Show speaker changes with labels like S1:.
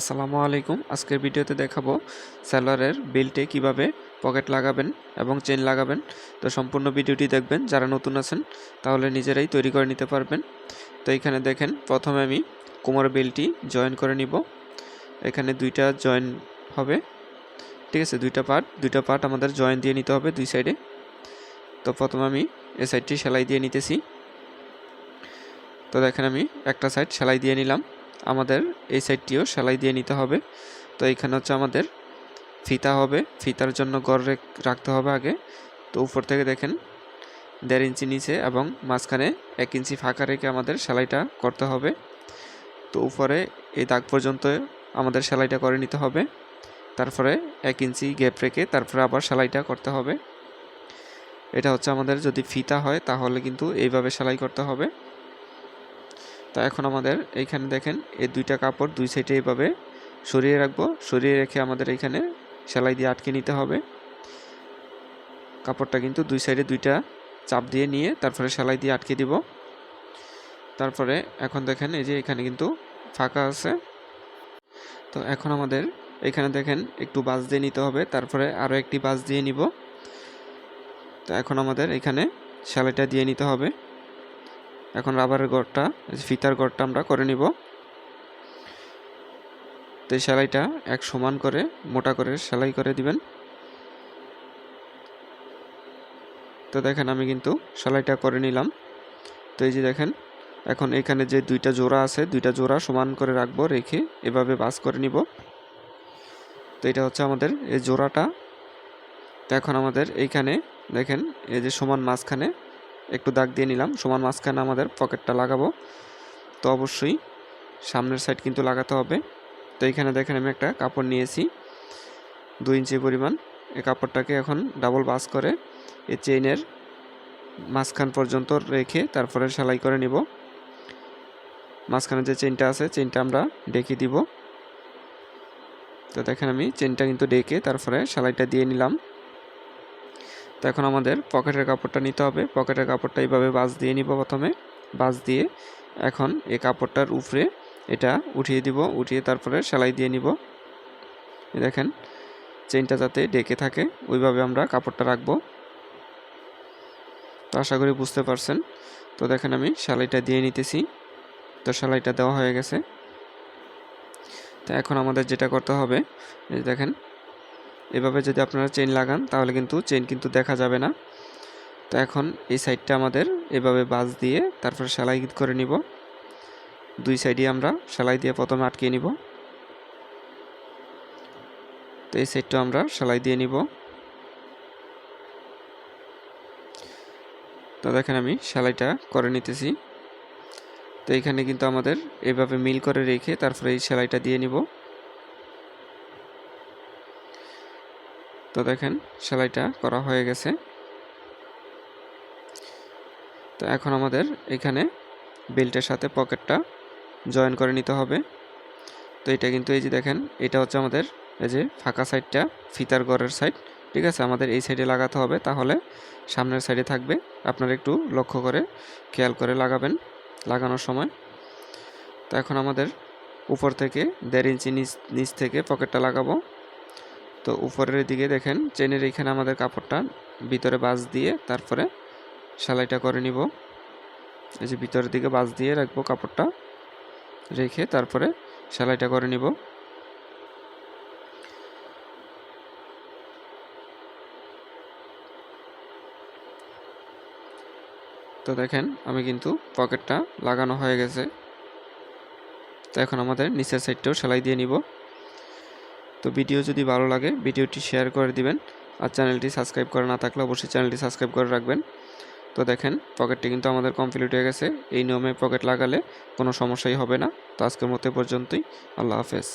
S1: আসসালামু আলাইকুম। আজকের ভিডিওতে দেখাবো স্যালোয়ারের বেল্টে কীভাবে পকেট লাগাবেন এবং চেন লাগাবেন। তো সম্পূর্ণ ভিডিওটি দেখবেন, যারা নতুন আছেন তাহলে নিজেরাই তৈরি করে নিতে পারবেন। তো এখানে দেখেন, প্রথমে আমি কোমর বেল্টটি জয়েন করে নিব। এখানে দুইটা জয়েন হবে। ঠিক আছে, দুইটা পার্ট দুইটা পার্ট আমাদের জয়েন দিয়ে নিতে হবে দুই সাইডে। তো প্রথমে আমি এ সাইডটি সেলাই দিয়ে নিতেছি। তো দেখেন আমি একটা সাইড সেলাই দিয়ে নিলাম। আমাদের এই সাইডটিও সেলাই দিয়ে নিতে হবে। তো এইখানে হচ্ছে আমাদের ফিতা হবে। ফিতার জন্য গড় রাখতে হবে আগে। তো উপর থেকে দেখেন দেড় ইঞ্চি নিচে এবং মাঝখানে এক ইঞ্চি ফাঁকা রেখে আমাদের সেলাইটা করতে হবে। তো উপরে এই দাগ পর্যন্ত আমাদের সেলাইটা করে নিতে হবে। তারপরে এক ইঞ্চি গ্যাপ রেখে তারপরে আবার সেলাইটা করতে হবে। এটা হচ্ছে আমাদের যদি ফিতা হয় তাহলে কিন্তু এইভাবে সেলাই করতে হবে। তা এখন আমাদের এইখানে দেখেন, এই দুইটা কাপড় দুই সাইডে এইভাবে সরিয়ে রাখব। সরিয়ে রেখে আমাদের এইখানে সেলাই দিয়ে আটকে নিতে হবে। কাপড়টা কিন্তু দুই সাইডে দুইটা চাপ দিয়ে নিয়ে তারপরে সেলাই দিয়ে আটকে দিব। তারপরে এখন দেখেন, এই যে এখানে কিন্তু ফাঁকা আছে। তো এখন আমাদের এখানে দেখেন, একটু বাস দিয়ে নিতে হবে। তারপরে আরও একটি বাস দিয়ে নিব। তো এখন আমাদের এখানে সেলাইটা দিয়ে নিতে হবে। এখন রাবারের গড়টা ফিতার গড়টা আমরা করে নিব। তো এই সেলাইটা এক সমান করে, মোটা করে সেলাই করে দিবেন। তো দেখেন আমি কিন্তু সেলাইটা করে নিলাম। তো এই যে দেখেন, এখন এখানে যে দুইটা জোড়া আছে, দুইটা জোড়া সমান করে রাখব, রেখে এভাবে বাস করে নিব। তো এটা হচ্ছে আমাদের এই জোড়াটা। তো এখন আমাদের এইখানে দেখেন, এই যে সমান মাঝখানে একটু দাগ দিয়ে নিলাম। সমান মাঝখানে আমাদের পকেটটা লাগাবো। তো অবশ্যই সামনের সাইড কিন্তু লাগাতে হবে। তো এইখানে দেখেন আমি একটা কাপড় নিয়েছি। দুই ইঞ্চি পরিমাণ। এই কাপড়টাকে এখন ডাবল বাস করে এই চেইনের মাঝখান পর্যন্ত রেখে তারপরে সেলাই করে নিব। মাঝখানে যে চেনটা আছে চেনটা আমরা ডেকে দিব। তো দেখেন আমি চেনটা কিন্তু ডেকে তারপরে সেলাইটা দিয়ে নিলাম। তো এখন আমাদের পকেটের কাপড়টা নিতে হবে। পকেটের কাপড়টা এইভাবে বাস দিয়ে নিব প্রথমে। বাস দিয়ে এখন এই কাপড়টার উপরে এটা উঠিয়ে দিব, উঠিয়ে তারপরে সেলাই দিয়ে নিব। দেখেন চেনটা যাতে ডেকে থাকে, ওইভাবে আমরা কাপড়টা রাখব। তো আশা করি বুঝতে পারছেন। তো দেখেন আমি সেলাইটা দিয়ে নিতেছি। তো সেলাইটা দেওয়া হয়ে গেছে। তো এখন আমাদের যেটা করতে হবে দেখেন এভাবে যদি আপনারা চেন লাগান, তাহলে কিন্তু চেন কিন্তু দেখা যাবে না। তো এখন এই সাইডটা আমাদের এভাবে বাজ দিয়ে তারপর সেলাই করে নিব। দুই সাইডে আমরা সেলাই দিয়ে প্রথমে আটকিয়ে নিব। তো এই সাইডটা আমরা সেলাই দিয়ে নিব। তো দেখেন আমি সেলাইটা করে নিতেছি। তো এখানে কিন্তু আমাদের এভাবে মিল করে রেখে তারপরে এই সেলাইটা দিয়ে নিব। তো দেখেন, সেলাইটা করা হয়ে গেছে। তো এখন আমাদের এখানে বেল্টের সাথে পকেটটা জয়েন করে নিতে হবে। তো এটা কিন্তু এই যে দেখেন, এটা হচ্ছে আমাদের এই যে ফাঁকা সাইডটা, ফিতার গড়ের সাইড। ঠিক আছে, আমাদের এই সাইডে লাগাতে হবে, তাহলে সামনের সাইডে থাকবে। আপনারা একটু লক্ষ্য করে খেয়াল করে লাগাবেন লাগানোর সময়। তো এখন আমাদের উপর থেকে দেড় ইঞ্চি নিচ নিচ থেকে পকেটটা লাগাবো। তো উপরের দিকে দেখেন, চেনের এইখানে আমাদের কাপড়টা ভিতরে বাজ দিয়ে তারপরে সেলাইটা করে নিব। এই যে ভিতরের দিকে বাজ দিয়ে রাখব কাপড়টা, রেখে তারপরে সেলাইটা করে নিব। তো দেখেন, আমি কিন্তু পকেটটা লাগানো হয়ে গেছে। তো এখন আমাদের নিচের সাইডটাও সেলাই দিয়ে নিব। তো ভিডিও যদি ভালো লাগে, ভিডিওটি শেয়ার করে দিবেন। আর চ্যানেলটি সাবস্ক্রাইব করা না থাকলে অবশ্যই চ্যানেলটি সাবস্ক্রাইব করে রাখবেন। তো দেখেন পকেটটি কিন্তু আমাদের কমপ্লিট হয়ে গেছে। এই নিয়মে পকেট লাগালে কোনো সমস্যাই হবে না। তো আজকের মতো পর্যন্তই। আল্লাহ হাফেজ।